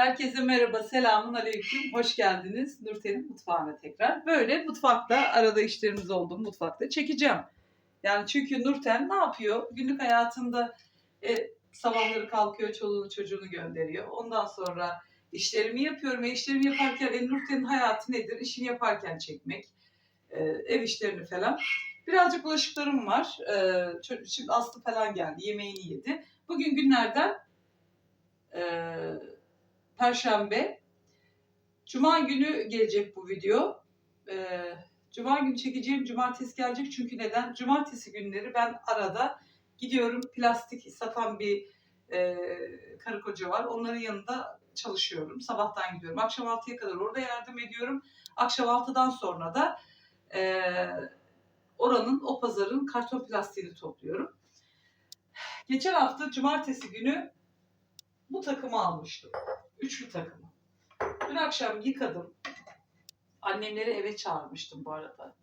Herkese merhaba, selamun aleyküm. Hoş geldiniz Nurten'in mutfağına tekrar. Böyle mutfakta arada işlerimiz oldu mutfakta çekeceğim. Yani çünkü Nurten ne yapıyor? Günlük hayatında e, sabahları kalkıyor, çoluğunu çocuğunu gönderiyor. Ondan sonra işlerimi yapıyorum. E, işlerimi yaparken e, Nurten'in hayatı nedir? İşini yaparken çekmek, e, ev işlerini falan. Birazcık bulaşıklarım var. E, şimdi Aslı falan geldi, yemeğini yedi. Bugün günlerden e, Perşembe. Cuma günü gelecek bu video. Ee, Cuma günü çekeceğim. Cumartesi gelecek. Çünkü neden? Cumartesi günleri ben arada gidiyorum. Plastik satan bir e, karı koca var. Onların yanında çalışıyorum. Sabahtan gidiyorum. Akşam 6'ya kadar orada yardım ediyorum. Akşam 6'dan sonra da e, oranın, o pazarın karton plastiğini topluyorum. Geçen hafta cumartesi günü bu takımı almıştım. Üçlü takımı. Dün akşam yıkadım. Annemleri eve çağırmıştım bu arada.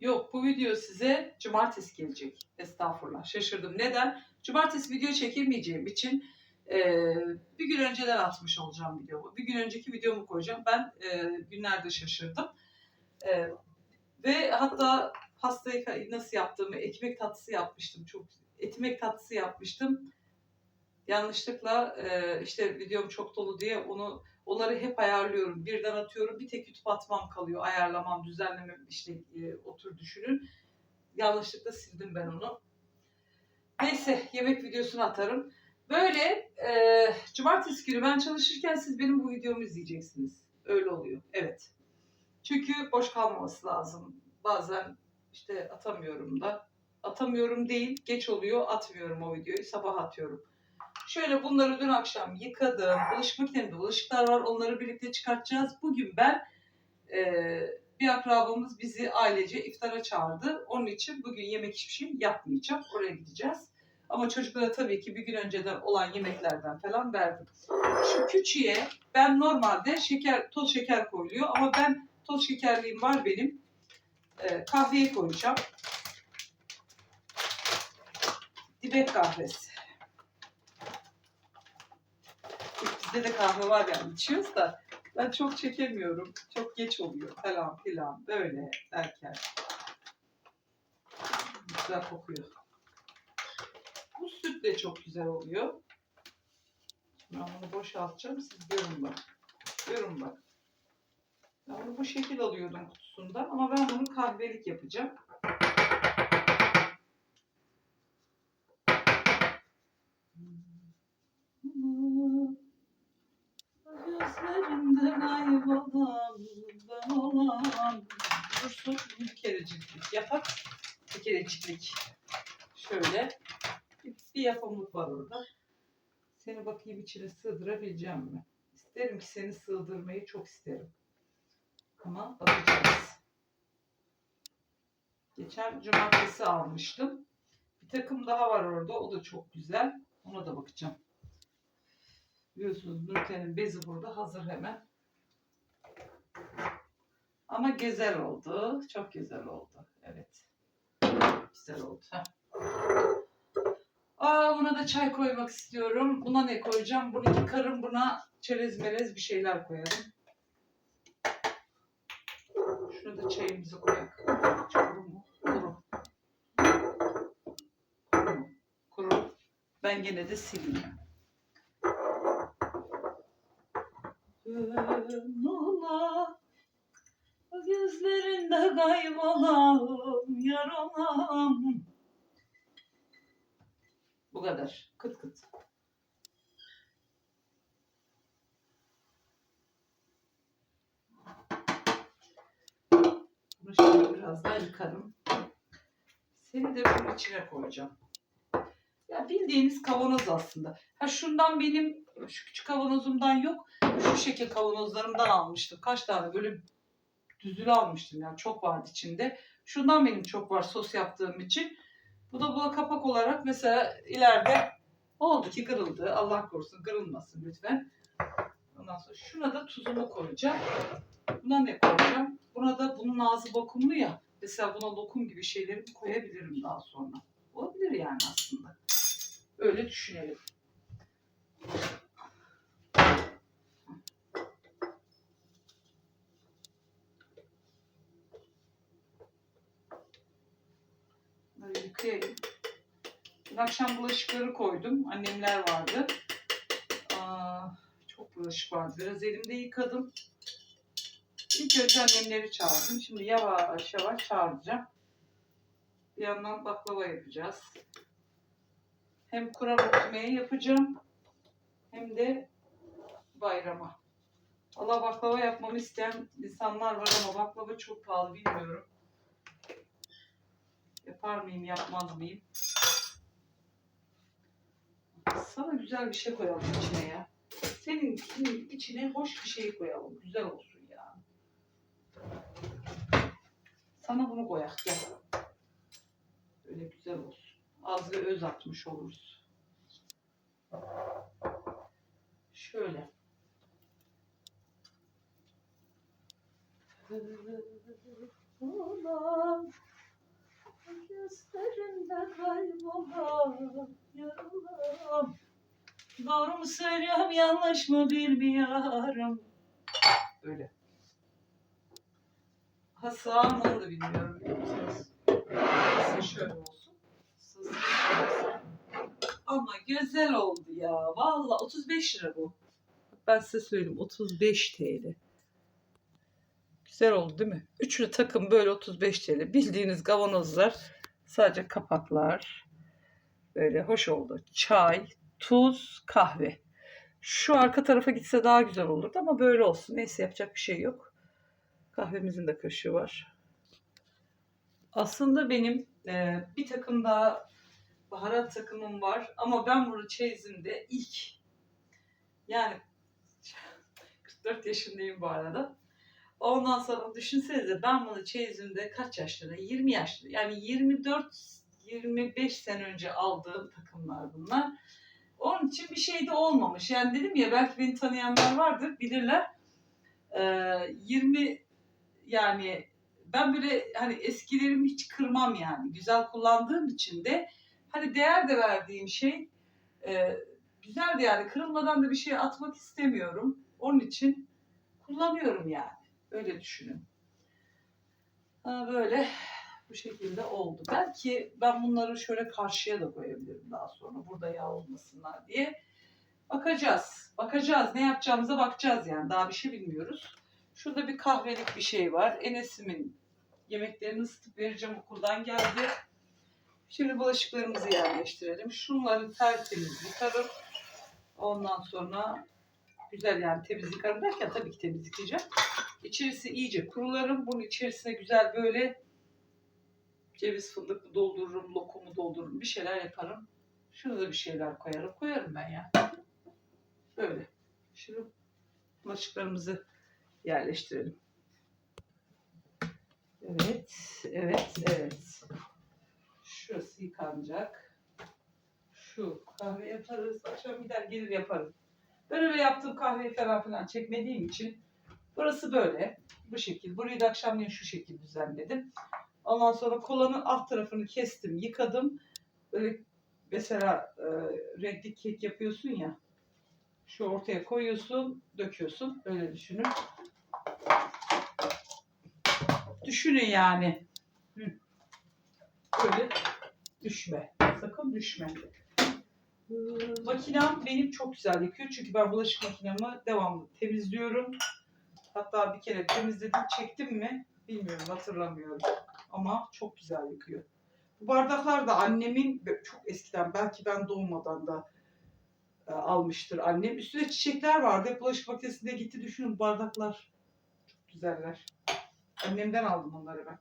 Yok bu video size cumartesi gelecek. Estağfurullah şaşırdım. Neden? Cumartesi video çekemeyeceğim için eee, bir gün önceden atmış olacağım videomu. Bir gün önceki videomu koyacağım. Ben eee, günlerde şaşırdım. Eee, ve hatta pastayı nasıl yaptığımı, ekmek tatlısı yapmıştım. Çok ekmek tatlısı yapmıştım yanlışlıkla e, işte videom çok dolu diye onu onları hep ayarlıyorum. Birden atıyorum. Bir tek YouTube atmam kalıyor. Ayarlamam, düzenlemem işte e, otur düşünün. Yanlışlıkla sildim ben onu. Neyse yemek videosunu atarım. Böyle e, cumartesi günü ben çalışırken siz benim bu videomu izleyeceksiniz. Öyle oluyor. Evet. Çünkü boş kalmaması lazım. Bazen işte atamıyorum da. Atamıyorum değil. Geç oluyor. Atmıyorum o videoyu. Sabah atıyorum. Şöyle bunları dün akşam yıkadım. Bulaşık makinemde bulaşıklar var. Onları birlikte çıkartacağız. Bugün ben eee, bir akrabamız bizi ailece iftara çağırdı. Onun için bugün yemek hiçbir şey yapmayacağım. Oraya gideceğiz. Ama çocuklara tabii ki bir gün önceden olan yemeklerden falan verdim. Şu küçüğe ben normalde şeker, toz şeker koyuluyor ama ben toz şekerliğim var benim. Eee kahveye koyacağım. Dibek kahvesi. Bizde de kahve var yani içiyoruz da ben çok çekemiyorum. Çok geç oluyor falan filan böyle derken. Güzel kokuyor. Bu süt de çok güzel oluyor. Ben bunu boşaltacağım. Siz görün bak. Görün bak. Ben bunu bu şekil alıyordum kutusundan ama ben bunu kahvelik yapacağım. Gözlerinde kaybolan ben olan Dursun bir kereciklik yapak. Bir kereciklik. Şöyle bir, yapımlık var orada. Seni bakayım içine sığdırabileceğim mi? İsterim ki seni sığdırmayı çok isterim. Ama bakacağız. Geçen cumartesi almıştım. Bir takım daha var orada. O da çok güzel. Ona da bakacağım. Biliyorsunuz Nurten'in bezi burada hazır hemen. Ama güzel oldu. Çok güzel oldu. Evet. Güzel oldu. Heh. Aa, buna da çay koymak istiyorum. Buna ne koyacağım? Bunu yıkarım. Buna çerez melez bir şeyler koyarım. Şunu da çayımızı koyalım. Kuru mu? Kuru. Kuru. Ben gene de sileyim. Ola, gözlerinde kaybolam, yar olam. Bu kadar. Kıt kıt. Bunu şöyle biraz daha yıkarım. Seni de bunun içine koyacağım. Bildiğiniz kavanoz aslında. Ha şundan benim şu küçük kavanozumdan yok. Şu şekil kavanozlarımdan almıştım. Kaç tane böyle düzülü almıştım yani çok vardı içinde. Şundan benim çok var sos yaptığım için. Bu da buna kapak olarak mesela ileride oldu ki kırıldı. Allah korusun kırılmasın lütfen. Ondan sonra şuna da tuzumu koyacağım. Buna ne koyacağım? Buna da bunun ağzı vakumlu ya. Mesela buna lokum gibi şeyleri koyabilirim daha sonra. Olabilir yani aslında. Öyle düşünelim. Böyle yıkayayım. Dün akşam bulaşıkları koydum. Annemler vardı. Aa, çok bulaşık vardı. Biraz elimde yıkadım. İlk önce annemleri çağırdım. Şimdi yavaş yavaş çağıracağım. Bir yandan baklava yapacağız. Hem kura yemeği yapacağım. Hem de bayrama. Allah baklava yapmamı isteyen insanlar var ama baklava çok pahalı bilmiyorum. Yapar mıyım, yapmaz mıyım? Sana güzel bir şey koyalım içine ya. Senin, içine hoş bir şey koyalım. Güzel olsun ya. Sana bunu koyak gel. Böyle güzel olsun. Az ve öz atmış oluruz. Şöyle. Olan gözlerinde kaybolan yaralarım. Doğru mu söylüyorum yanlış mı bilmiyorum. Öyle. Ha sağ mı onu da bilmiyorum. Neyse şöyle olsun. Ama güzel oldu ya. Valla 35 lira bu. Ben size söyleyeyim 35 TL. Güzel oldu değil mi? Üçlü takım böyle 35 TL. Bildiğiniz kavanozlar. Sadece kapaklar. Böyle hoş oldu. Çay, tuz, kahve. Şu arka tarafa gitse daha güzel olurdu ama böyle olsun. Neyse yapacak bir şey yok. Kahvemizin de kaşığı var. Aslında benim e, bir takım daha baharat takımım var ama ben bunu çeyizimde ilk yani 44 yaşındayım bu arada. Ondan sonra düşünsenize ben bunu çeyizimde kaç yaşlarında? 20 yaşlı. Yani 24-25 sene önce aldığım takımlar bunlar. Onun için bir şey de olmamış. Yani dedim ya belki beni tanıyanlar vardır bilirler. Ee, 20 yani ben böyle hani eskilerimi hiç kırmam yani. Güzel kullandığım için de hani değer de verdiğim şey e, güzel de yani kırılmadan da bir şey atmak istemiyorum. Onun için kullanıyorum yani. Öyle düşünün. Böyle bu şekilde oldu. Belki ben bunları şöyle karşıya da koyabilirim daha sonra. Burada yağ olmasınlar diye. Bakacağız. Bakacağız. Ne yapacağımıza bakacağız yani. Daha bir şey bilmiyoruz. Şurada bir kahvelik bir şey var. Enes'imin yemeklerini ısıtıp vereceğim okuldan geldi. Şimdi bulaşıklarımızı yerleştirelim. Şunları tertemiz yıkarım. Ondan sonra güzel yani temiz yıkarım derken tabii ki temiz yıkayacağım. İçerisi iyice kurularım. Bunun içerisine güzel böyle ceviz fındıklı doldururum, lokumu doldururum. Bir şeyler yaparım. Şurada da bir şeyler koyarım. Koyarım ben ya. Böyle. Şimdi bulaşıklarımızı yerleştirelim. Evet, evet, evet. Şurası yıkanacak. Şu kahve yaparız. Akşam gider gelir yaparım. Ben öyle yaptığım kahveyi falan filan çekmediğim için burası böyle. Bu şekil. Burayı da akşamleyin şu şekil düzenledim. Ondan sonra kolanın alt tarafını kestim, yıkadım. Böyle mesela e, renkli kek yapıyorsun ya. Şu ortaya koyuyorsun, döküyorsun. Öyle düşünün. Düşünün yani. Hı. Böyle düşme. Sakın düşme. Makinem benim çok güzel yıkıyor. Çünkü ben bulaşık makinemi devamlı temizliyorum. Hatta bir kere temizledim, çektim mi bilmiyorum, hatırlamıyorum. Ama çok güzel yıkıyor. Bu bardaklar da annemin çok eskiden, belki ben doğmadan da e, almıştır annem. Üstünde çiçekler vardı. Bulaşık makinesinde gitti. Düşünün bardaklar. Çok güzeller. Annemden aldım onları ben.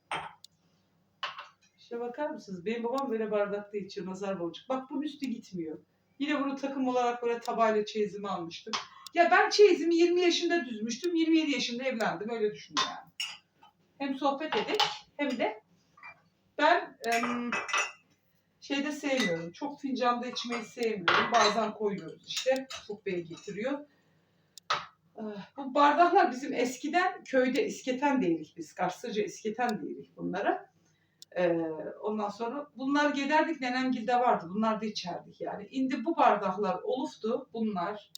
İşte bakar mısınız? Benim babam böyle bardakta içiyor. Nazar boncuk. Bak bunun üstü gitmiyor. Yine bunu takım olarak böyle tabayla çeyizimi almıştım. Ya ben çeyizimi 20 yaşında düzmüştüm. 27 yaşında evlendim. Öyle düşün yani. Hem sohbet edek hem de ben em, şeyde sevmiyorum. Çok fincanda içmeyi sevmiyorum. Bazen koyuyoruz işte. Çok bey getiriyor. Ah, Bu bardaklar bizim eskiden köyde isketen değilik biz. Karslıca isketen değilik bunlara. Ee, ondan sonra bunlar giderdik nenemgilde vardı. Bunlar da içerdik yani. Indi bu bardaklar oluftu bunlar.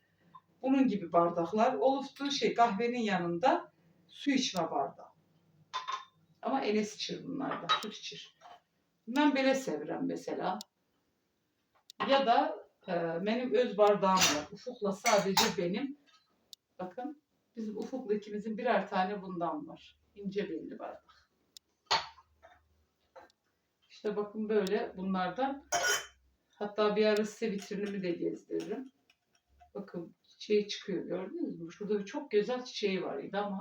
Bunun gibi bardaklar oluftu şey kahvenin yanında su içme bardağı. Ama Enes içir bunlarda. Süt içir. Ben böyle sevirem mesela. Ya da e, benim öz bardağım var. Ufuk'la sadece benim. Bakın bizim Ufuk'la ikimizin birer tane bundan var. İnce belli bardak. İşte bakın böyle bunlardan. Hatta bir ara size vitrinimi de gezdiririm. Bakın çiçeği çıkıyor gördünüz mü? Şurada bir çok güzel çiçeği var idi ama.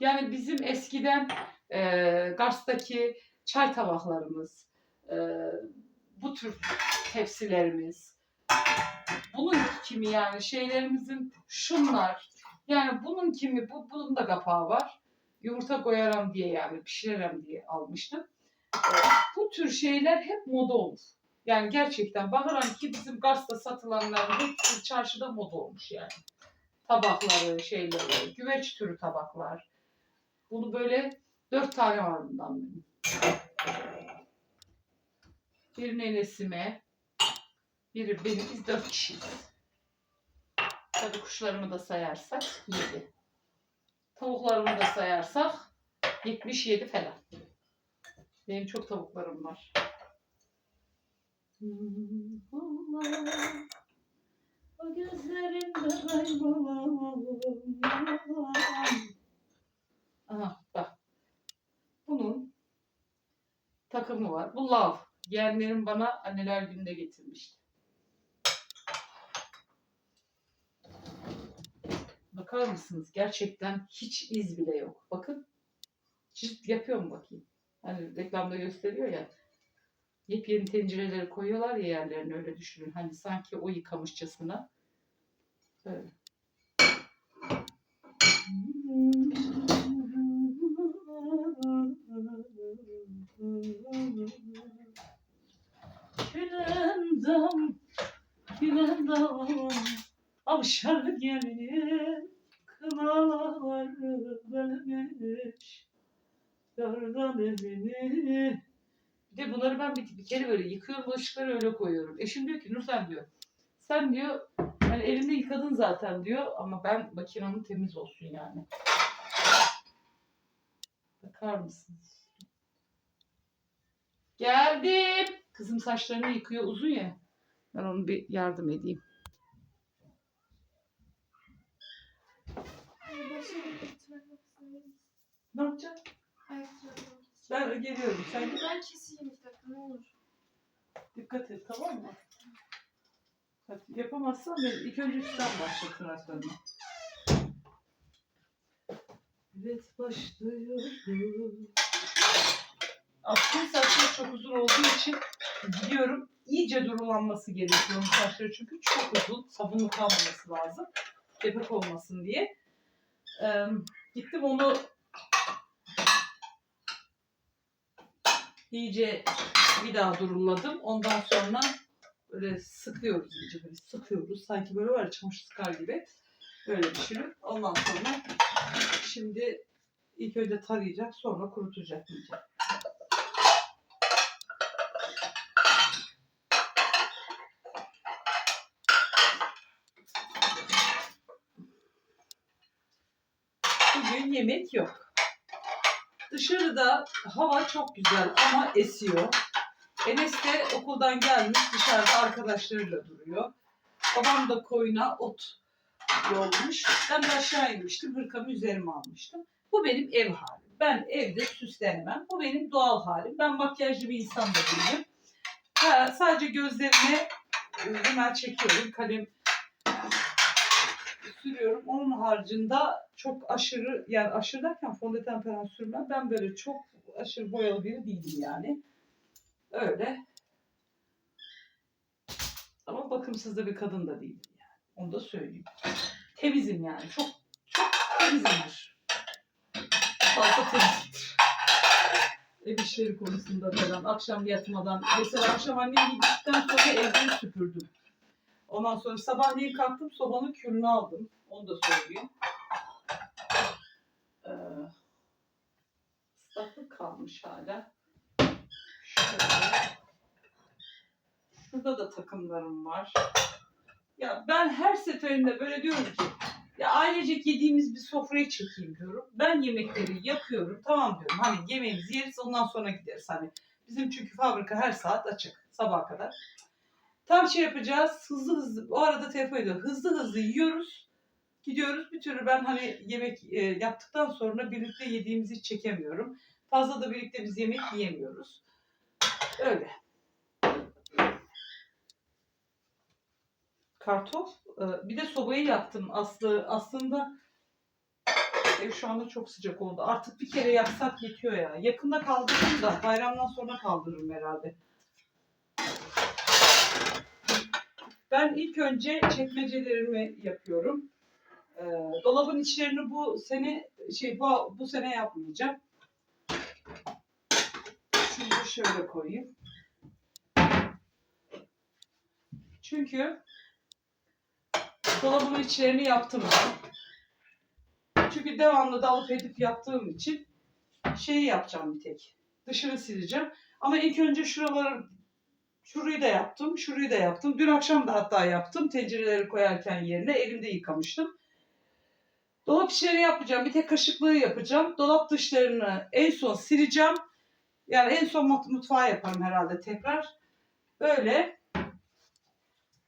Yani bizim eskiden e, Gars'taki çay tabaklarımız, e, bu tür tepsilerimiz, bunun kimi yani şeylerimizin şunlar, yani bunun kimi, bu, bunun da kapağı var. Yumurta koyarım diye yani pişiririm diye almıştım. E, bu tür şeyler hep moda olur. Yani gerçekten bakıran ki bizim Gars'ta satılanların hepsi çarşıda moda olmuş yani. Tabakları, şeyleri, güveç türü tabaklar. Bunu böyle dört tane var bundan benim. Bir nenesime, biri benim, biz dört kişiyiz. Tabii kuşlarımı da sayarsak yedi. Tavuklarımı da sayarsak 77 falan. Benim çok tavuklarım var. O gözlerinde kaybolan. Aha bak. Bunun takımı var. Bu lav. Yeğenlerim bana anneler gününde getirmişti. Bakar mısınız? Gerçekten hiç iz bile yok. Bakın. Çift yapıyor mu bakayım? Hani reklamda gösteriyor ya. Yepyeni tencereleri koyuyorlar ya yerlerine öyle düşünün. Hani sanki o yıkamışçasına. Böyle. Gülendam, gülendam, avşar gelin, evini. Bir de bunları ben bir, bir kere böyle yıkıyorum, bulaşıkları öyle koyuyorum. Eşim diyor ki Nursen diyor, sen diyor, hani elinde yıkadın zaten diyor ama ben makinamın temiz olsun yani. Bakar mısınız? Geldim. Kızım saçlarını yıkıyor uzun ya. Ben onu bir yardım edeyim. Ne yapacaksın? Ben geliyorum. Sen Ben keseyim iki dakika ne olur. dikkat et tamam mı? Hadi yapamazsan ben ilk önce sen başla tıraşlarına. Evet başlıyorum. Aslında saçları çok uzun olduğu için gidiyorum. İyice durulanması gerekiyor saçları çünkü çok uzun. Sabunlu kalmaması lazım. Kepek olmasın diye. Ee, gittim onu iyice bir daha duruladım. Ondan sonra böyle sıkıyoruz iyice böyle sıkıyoruz. Sanki böyle var ya çamaşır sıkar gibi. Böyle düşünün. Ondan sonra şimdi ilk önce tarayacak sonra kurutacak iyice. Bugün yemek yok. Dışarıda hava çok güzel ama esiyor. Enes de okuldan gelmiş dışarıda arkadaşlarıyla duruyor. Babam da koyuna ot yolmuş. Ben de aşağı inmiştim. Hırkamı üzerime almıştım. Bu benim ev halim. Ben evde süslenemem. Bu benim doğal halim. Ben makyajlı bir insan da değilim. Ha, sadece gözlerime e, hemen çekiyorum. Kalem sürüyorum. Onun haricinde çok aşırı yani aşırı derken fondöten falan sürmem. Ben böyle çok aşırı boyalı biri değilim yani. Öyle. Ama bakımsız da bir kadın da değilim yani. Onu da söyleyeyim. Temizim yani. Çok çok temizimdir. Fazla temizimdir. Ev işleri konusunda falan akşam yatmadan mesela akşam annem gittikten sonra evden süpürdüm. Ondan sonra sabahleyin kalktım sobanın külünü aldım. Onu da söyleyeyim. Ee, ıslaklık kalmış hala. Şöyle. Şurada da takımlarım var. Ya ben her seferinde böyle diyorum ki ya ailecek yediğimiz bir sofrayı çekeyim diyorum. Ben yemekleri yapıyorum. Tamam diyorum. Hani yemeğimizi yeriz ondan sonra gideriz. Hani Bizim çünkü fabrika her saat açık sabaha kadar. Tam şey yapacağız hızlı hızlı o arada telefon ediyor. Hızlı hızlı yiyoruz. Gidiyoruz bir türlü ben hani yemek e, yaptıktan sonra birlikte yediğimizi çekemiyorum. Fazla da birlikte biz yemek yiyemiyoruz. Öyle. Kartof. e, Bir de sobayı yaktım. Aslı aslında ev şu anda çok sıcak oldu. Artık bir kere yaksak yetiyor ya. Yakında kaldırırım da bayramdan sonra kaldırırım herhalde. Ben ilk önce çekmecelerimi yapıyorum. Ee, dolabın içlerini bu sene şey bu bu sene yapmayacağım. Şunu şöyle koyayım. Çünkü dolabın içlerini yaptım. Çünkü devamlı da alıp edip yaptığım için şeyi yapacağım bir tek. Dışını sileceğim. Ama ilk önce şuraları şurayı da yaptım, şurayı da yaptım. Dün akşam da hatta yaptım. Tencereleri koyarken yerine elimde yıkamıştım. Dolap içlerini yapacağım. Bir tek kaşıklığı yapacağım. Dolap dışlarını en son sileceğim. Yani en son mut- mutfağı yaparım herhalde tekrar. Böyle.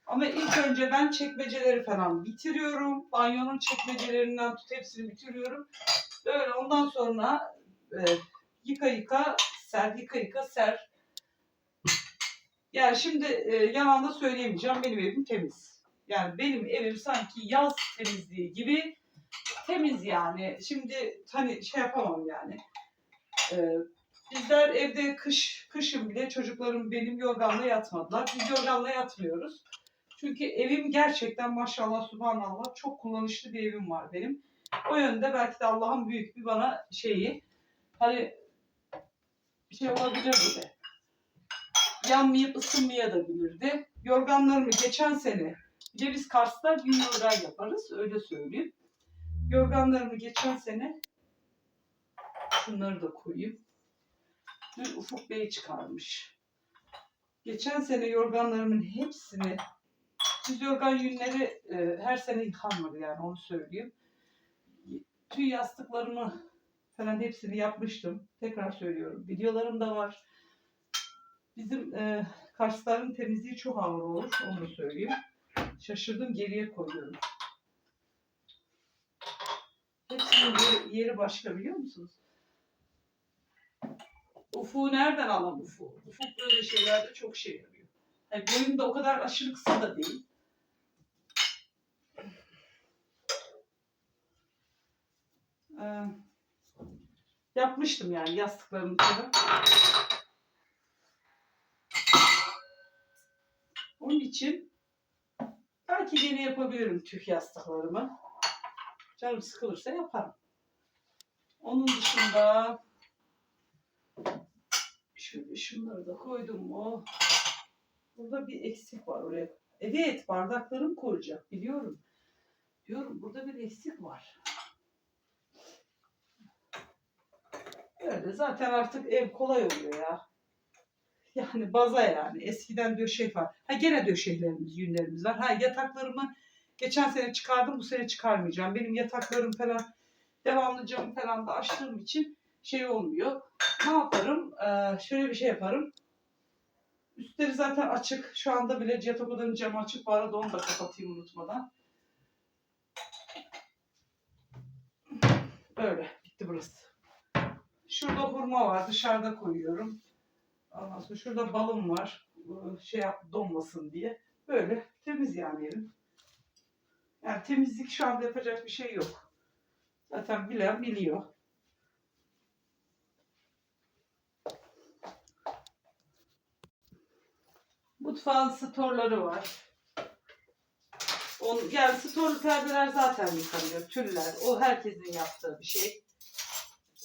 Ama ilk önce ben çekmeceleri falan bitiriyorum. Banyonun çekmecelerinden tut hepsini bitiriyorum. Böyle ondan sonra e, yıka yıka ser, yıka yıka ser. Yani şimdi e, yalan da söyleyemeyeceğim. Benim evim temiz. Yani benim evim sanki yaz temizliği gibi temiz yani. Şimdi hani şey yapamam yani. E, bizler evde kış kışın bile çocuklarım benim yorganla yatmadılar. Biz yorganla yatmıyoruz. Çünkü evim gerçekten maşallah subhanallah çok kullanışlı bir evim var benim. O yönde belki de Allah'ın büyük bir bana şeyi hani bir şey olabilir de yanmayıp ısınmaya da bilirdi. Yorganlarımı geçen sene biz Kars'ta bin lira yaparız öyle söyleyeyim. Yorganlarımı geçen sene şunları da koyayım. Dün Ufuk Bey çıkarmış. Geçen sene yorganlarımın hepsini Düz yorgan yünleri e, her sene yıkanmadı yani onu söyleyeyim. Tüy yastıklarımı falan hepsini yapmıştım. Tekrar söylüyorum. Videolarım da var. Bizim e, Karsların temizliği çok ağır olur. Onu da söyleyeyim. Şaşırdım geriye koyuyorum. Hepsinin yeri, yeri başka biliyor musunuz? Ufuğu nereden alalım ufuğu? Ufuk böyle şeylerde çok şey yarıyor. Yani boyum da o kadar aşırı kısa da değil. Ee, yapmıştım yani yastıklarımı. Onun için belki gene yapabilirim tüh yastıklarımı. Canım sıkılırsa yaparım. Onun dışında şöyle şunları da koydum mu? Burada bir eksik var oraya. Evet bardaklarım koyacak biliyorum. Diyorum burada bir eksik var. Öyle zaten artık ev kolay oluyor ya. Yani baza yani. Eskiden döşek var. Ha gene döşeklerimiz, yünlerimiz var. Ha yataklarımı geçen sene çıkardım bu sene çıkarmayacağım. Benim yataklarım falan devamlı camı falan da açtığım için şey olmuyor. Ne yaparım? Ee, şöyle bir şey yaparım. Üstleri zaten açık. Şu anda bile yatak odanın camı açık. Bu arada onu da kapatayım unutmadan. Böyle. Bitti burası. Şurada hurma var. Dışarıda koyuyorum. Ondan sonra şurada balım var. Şey yap donmasın diye. Böyle temiz yani evim. Yani temizlik şu anda yapacak bir şey yok. Zaten bilen biliyor. Mutfağın storları var. On, yani storlu perdeler zaten yıkanıyor. Tüller. O herkesin yaptığı bir şey.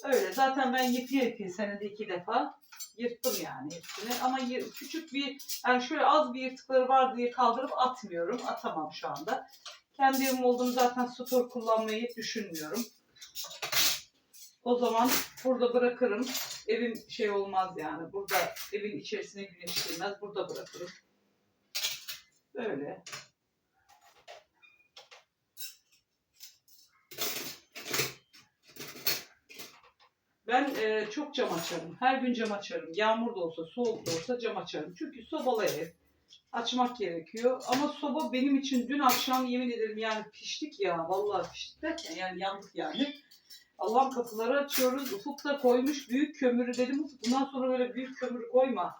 Öyle. Zaten ben yıkaya yıkaya senede iki defa yırttım yani hepsini. Ama küçük bir yani şöyle az bir yırtıkları var diye kaldırıp atmıyorum. Atamam şu anda. Kendi evim olduğunu zaten stor kullanmayı düşünmüyorum. O zaman burada bırakırım. Evim şey olmaz yani. Burada evin içerisine güneş girmez. Burada bırakırım. Böyle. Ben e, çok cam açarım. Her gün cam açarım. Yağmur da olsa, soğuk da olsa cam açarım. Çünkü sobalı ev. Açmak gerekiyor. Ama soba benim için dün akşam yemin ederim yani piştik ya. Vallahi piştik derken yani yandık yani. Allah'ım kapıları açıyoruz. Ufuk da koymuş büyük kömürü dedim. Ufuk bundan sonra böyle büyük kömür koyma.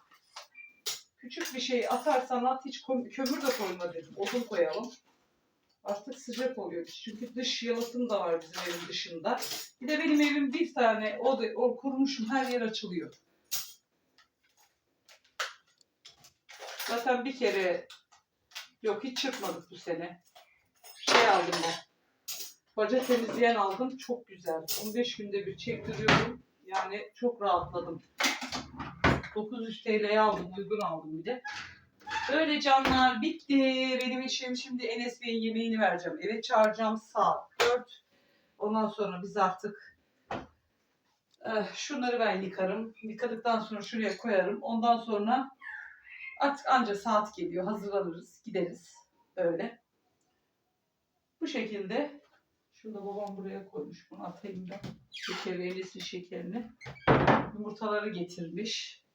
Küçük bir şey atarsan at hiç kömür de koyma dedim. Odun koyalım. Artık sıcak oluyor. Çünkü dış yalıtım da var bizim evin dışında. Bir de benim evim bir tane o, da, o kurmuşum her yer açılıyor. Zaten bir kere yok hiç çıkmadık bu sene. Şey aldım ben. Baca temizleyen aldım. Çok güzel. 15 günde bir çektiriyorum. Yani çok rahatladım. 900 TL'ye aldım. Uygun aldım bir de. Öyle canlar bitti. Benim işim şimdi Enes Bey'in yemeğini vereceğim. Eve çağıracağım saat 4. Ondan sonra biz artık eh, şunları ben yıkarım. Yıkadıktan sonra şuraya koyarım. Ondan sonra artık anca saat geliyor. Hazırlanırız. Gideriz. Öyle. Bu şekilde. Şurada babam buraya koymuş. Bunu atayım da. Şekeri, Enes'in şekerini. Yumurtaları getirmiş.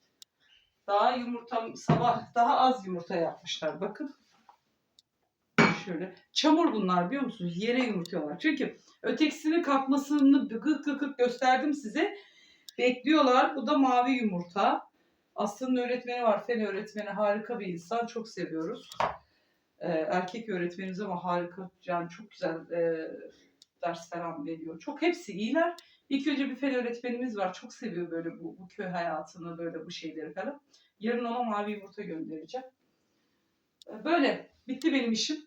Daha yumurta sabah daha az yumurta yapmışlar. Bakın. Şöyle. Çamur bunlar biliyor musunuz? Yere yumurtluyorlar. Çünkü ötekisinin kalkmasını gık gık gık gösterdim size. Bekliyorlar. Bu da mavi yumurta. Aslı'nın öğretmeni var. Fen öğretmeni. Harika bir insan. Çok seviyoruz. Ee, erkek öğretmenimiz ama harika. Yani çok güzel e, ders falan veriyor. Çok hepsi iyiler. İlk önce bir fen öğretmenimiz var. Çok seviyor böyle bu, bu köy hayatını, böyle bu şeyleri falan. Yarın ona mavi yumurta göndereceğim. Ee, Böyle. Bitti benim işim.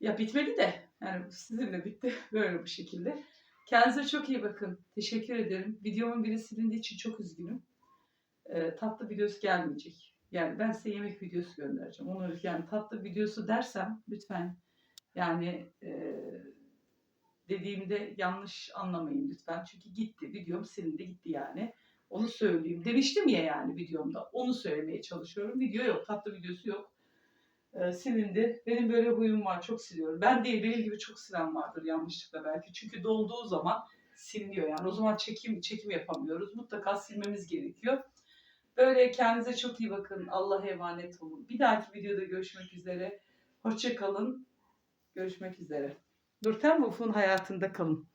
Ya bitmedi de. Yani sizinle bitti. Böyle bu şekilde. Kendinize çok iyi bakın. Teşekkür ederim. Videomun biri silindiği için çok üzgünüm. Ee, tatlı videosu gelmeyecek. Yani ben size yemek videosu göndereceğim. Onları yani tatlı videosu dersem lütfen yani e, dediğimde yanlış anlamayın lütfen. Çünkü gitti. Videom silindi gitti yani. Onu söyleyeyim. Demiştim ya yani videomda. Onu söylemeye çalışıyorum. Video yok. Tatlı videosu yok. Ee, silindi. Benim böyle huyum var. Çok siliyorum. Ben değil. Benim gibi çok silen vardır yanlışlıkla belki. Çünkü dolduğu zaman siliniyor. Yani o zaman çekim çekim yapamıyoruz. Mutlaka silmemiz gerekiyor. Böyle kendinize çok iyi bakın. Allah'a emanet olun. Bir dahaki videoda görüşmek üzere. Hoşça kalın. Görüşmek üzere. Nurten Ufuk'un hayatında kalın.